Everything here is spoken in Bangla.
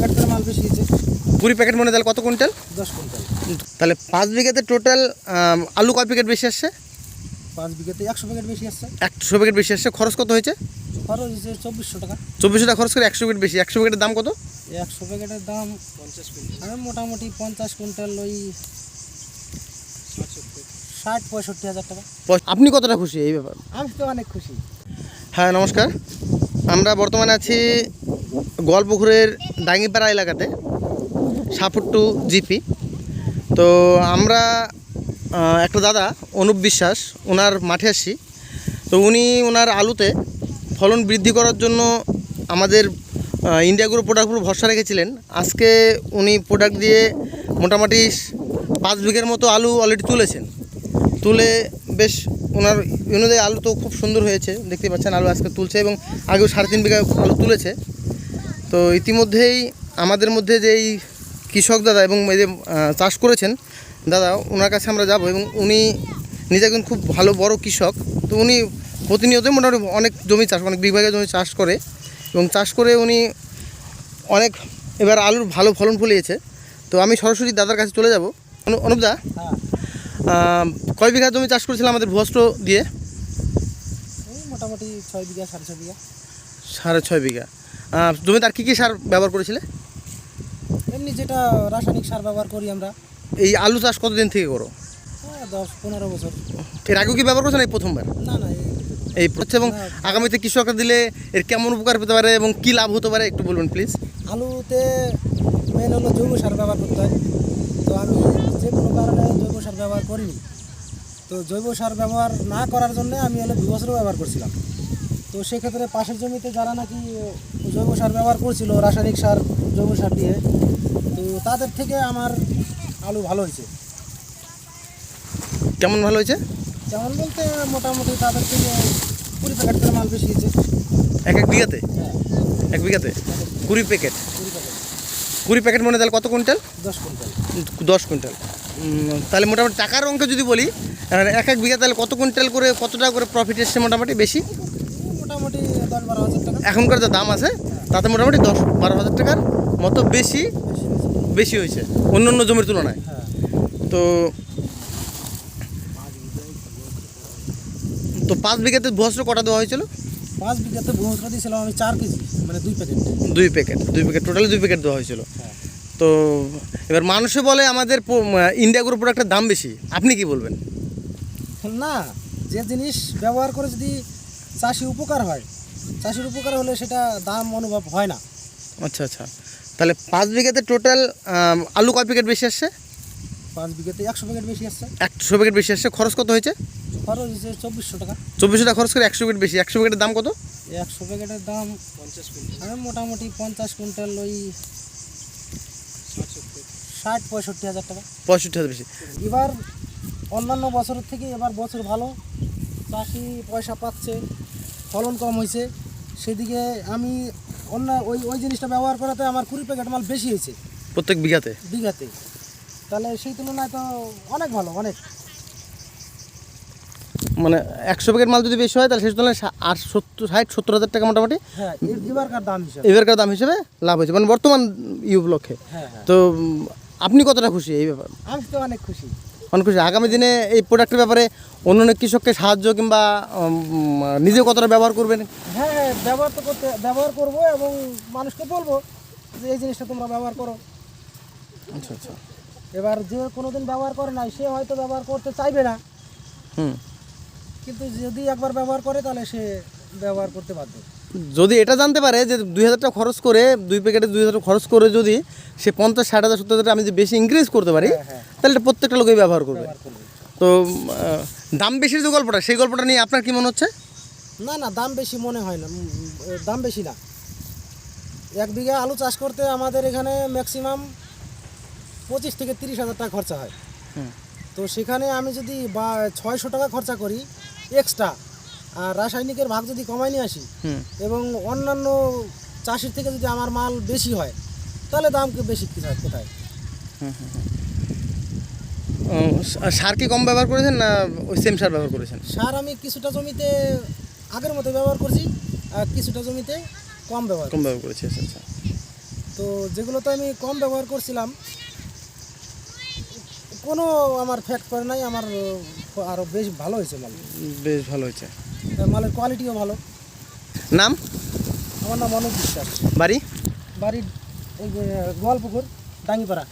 প্যাকেট করে মাল বেশি হয়েছে। কুড়ি প্যাকেট মনে তাহলে কত কুইন্টাল? দশ কুইন্টাল। তাহলে পাঁচ বিঘাতে টোটাল আলু কয় প্যাকেট বেশি আসছে? পাঁচ বিঘাতে একশো প্যাকেট বেশি আসছে। একশো প্যাকেট বেশি আসছে। খরচ কত হয়েছে? খরচ হয়েছে চব্বিশশো টাকা। চব্বিশশো টাকা খরচ করে একশো প্যাকেট বেশি। একশো প্যাকেটের দাম কত? একশো প্যাকেটের দাম পঞ্চাশ কুইন্টাল। মোটামুটি পঞ্চাশ কুইন্টাল ওই ষাট পঁয়ষট্টি হাজার টাকা। আপনি কতটা খুশি এই ব্যাপার? আমি তো অনেক খুশি। হ্যাঁ নমস্কার। আমরা বর্তমানে আছি গোয়ালপুকুরের ডাঙ্গিপাড়া এলাকাতে সাপুট্টু জিপি। তো আমরা একটা দাদা, অনুপ বিশ্বাস ওনার মাঠে আসছি তো উনি ওনার আলুতে ফলন বৃদ্ধি করার জন্য আমাদের ইন্ডিয়া গ্রুপ প্রোডাক্টগুলো ভরসা রেখেছিলেন। আজকে উনি প্রোডাক্ট দিয়ে মোটামুটি পাঁচ বিঘের মতো আলু অলরেডি তুলেছেন। তুলে বেশ ওনার অনুযায়ী আলু তো খুব সুন্দর হয়েছে, দেখতে পাচ্ছেন আলু আজকে তুলছে এবং আগেও সাড়ে তিন বিঘা আলু তুলেছে। তো ইতিমধ্যেই আমাদের মধ্যে যেই কৃষক দাদা এবং এই যে চাষ করেছেন দাদা ওনার কাছে আমরা যাব এবং উনি নিজে একজন খুব ভালো বড় কৃষক। তো উনি প্রতিনিয়ত মোটামুটি অনেক জমি চাষ অনেক বিঘা জমি চাষ করে এবং চাষ করে উনি অনেক এবার আলুর ভালো ফলন ফলিয়েছে। তো আমি সরাসরি দাদার কাছে চলে যাব। অনু- অনুপদা কয় বিঘা জমি চাষ করেছিলাম আমাদের ভুয়স্ত্র দিয়ে? মোটামুটি ছয় বিঘা সাড়ে ছয় বিঘা। সাড়ে ছয় বিঘা। জমিতে আর কী কী সার ব্যবহার করেছিলে? এমনি যেটা রাসায়নিক সার ব্যবহার করি আমরা। এই আলু চাষ কতদিন থেকে করো? হ্যাঁ দশ পনেরো বছর। এর আগেও কি ব্যবহার করছেন এই প্রথমবার? না না এই এই হচ্ছে এবং আগামীতে কৃষকরা দিলে এর কেমন উপকার পেতে পারে এবং কী লাভ হতে পারে একটু বলবেন প্লিজ আলুতে মেন হলো জৈব সার ব্যবহার করতে হয়। তো আমি যে কোনো কারণে জৈব সার ব্যবহার করিনি। তো জৈব সার ব্যবহার না করার জন্য আমি হলো দু বছরও ব্যবহার করছিলাম। তো সেক্ষেত্রে পাশের জমিতে যারা নাকি জৈব সার ব্যবহার করছিল রাসায়নিক সার জৈব সার দিয়ে তো তাদের থেকে আমার আলু ভালো হয়েছে। কেমন ভালো হয়েছে? যেমন বলতে মোটামুটি তাদের থেকে কুড়ি প্যাকেট করে মাল বেশি হয়েছে। এক এক বিঘাতে? হ্যাঁ। এক বিঘাতে? কুড়ি প্যাকেট? কুড়ি প্যাকেট। কুড়ি প্যাকেট মনে তাহলে কত কুইন্টাল? দশ কুইন্টাল। দশ কুইন্টাল। তাহলে মোটামুটি টাকার অঙ্ক যদি বলি এক এক বিঘা তাহলে কত কুইন্টাল করে কত টাকা করে প্রফিট এসছে মোটামুটি বেশি? মোটামুটি দশ বারো হাজার টাকা। এখনকার যা দাম আছে তাতে মোটামুটি দশ বারো হাজার টাকার মতো বেশি বেশি হয়েছে অন্য অন্য জমির তুলনায়। তো তো পাঁচ বিঘাতে ভুয়াশ্র কটা দেওয়া হয়েছিল? পাঁচ বিঘাতে বহুত্র দিয়েছিলাম আমি চার কেজি মানে দুই প্যাকেট দুই প্যাকেট দুই প্যাকেট টোটালি দুই প্যাকেট দেওয়া হয়েছিল। হ্যাঁ তো এবার মানুষে বলে আমাদের ইন্ডিয়া গ্রুপ প্রোডাক্টের দাম বেশি আপনি কি বলবেন? না যে জিনিস ব্যবহার করে যদি চাষি উপকার হয়। চাষির উপকার হলে সেটা দাম অনুভব হয় না। আচ্ছা আচ্ছা। তাহলে পাঁচ বিঘাতে টোটাল আলু কয় প্যাকেট বেশি আসছে? পাঁচ বিঘাতে একশো প্যাকেট বেশি আসছে। একশো প্যাকেট বেশি আসছে। খরচ কত হয়েছে? খরচ হয়েছে চব্বিশশো টাকা। চব্বিশশো টাকা খরচ করে একশো প্যাকেট বেশি। একশো প্যাকেটের দাম কত? একশো প্যাকেটের দাম পঞ্চাশ কুইন্টাল আমি মোটামুটি পঞ্চাশ কুইন্টাল ওই ষাট পঁয়ষট্টি হাজার টাকা। পঁয়ষট্টি হাজার বেশি। এবার অন্যান্য বছরের থেকে এবার বছর ভালো। চাষি পয়সা পাচ্ছে। ফলন কম হয়েছে সেদিকে আমি অন্য ওই ওই জিনিসটা ব্যবহার করাতে আমার কুড়ি প্যাকেট মাল বেশি হয়েছে। প্রত্যেক বিঘাতে? বিঘাতে। তাহলে সেই তুলনায় তো অনেক ভালো অনেক। মানে একশো প্যাকেট মাল যদি বেশি হয় তাহলে সেই তুলনায় সা- আট সত্তর ষাট সত্তর হাজার টাকা মোটামুটি হ্যাঁ এ- এবারকার দাম হিসাবে? এবারকার দাম হিসেবে লাভ হয়েছে। মানে বর্তমান ই উপলক্ষে হ্যাঁ হ্যাঁ। তো উম, আপনি কতটা খুশি এই ব্যাপার? আমি তো অনেক খুশি। অনেক খুশি আগামী দিনে এই প্রোডাক্টের ব্যাপারে অন্য অনেক কৃষককে সাহায্য কিংবা নিজে কতটা ব্যবহার করবেন? হ্যাঁ হ্যাঁ ব্যবহার তো করতে ব্যবহার করব এবং মানুষকে বলব যে এই জিনিসটা তোমরা ব্যবহার করো। আচ্ছা আচ্ছা। এবার যে কোনো দিন ব্যবহার করে নাই সে হয়তো ব্যবহার করতে চাইবে না। হুম। কিন্তু যদি একবার ব্যবহার করে তাহলে সে ব্যবহার করতে বাধ্য। যদি এটা জানতে পারে যে দুই হাজার টাকা খরচ করে দুই প্যাকেটে দুই হাজার টাকা খরচ করে যদি সে পঞ্চাশ ষাট হাজার সত্তর হাজার টাকা আমি যদি বেশি ইনক্রিজ করতে পারি হ্যাঁ, হ্যাঁ। তাহলে এটা প্রত্যেকটা লোকই ব্যবহার করবে। তো দাম বেশির যে গল্পটা সেই গল্পটা নিয়ে আপনার কি মনে হচ্ছে? না না দাম বেশি মনে হয় না। দাম বেশি না। এক বিঘা আলু চাষ করতে আমাদের এখানে ম্যাক্সিমাম পঁচিশ থেকে তিরিশ হাজার টাকা খরচা হয়। তো সেখানে আমি যদি বা ছয়শো টাকা খরচা করি এক্সট্রা আর রাসায়নিকের ভাগ যদি কমাই নিয়ে আসি এবং অন্যান্য চাষির থেকে যদি আমার মাল বেশি হয় তাহলে দাম কি বেশি কোথায়? কোথায় সার কি কম ব্যবহার করেছেন না ওই সেম সার ব্যবহার করেছেন? সার আমি কিছুটা জমিতে আগের মতো ব্যবহার করছি আর কিছুটা জমিতে কম ব্যবহার কম ব্যবহার করেছি আচ্ছা আচ্ছা। তো যেগুলোতে আমি কম ব্যবহার করছিলাম কোনো আমার ফ্যাক্ট করে নাই আমার আরও বেশ ভালো হয়েছে মাল। বেশ ভালো হয়েছে। মালের কোয়ালিটিও ভালো। নাম? আমার নাম অনুপ বিশ্বাস। বাড়ি? বাড়ির এই যে গোয়ালপুকুর ডাঙ্গিপাড়া।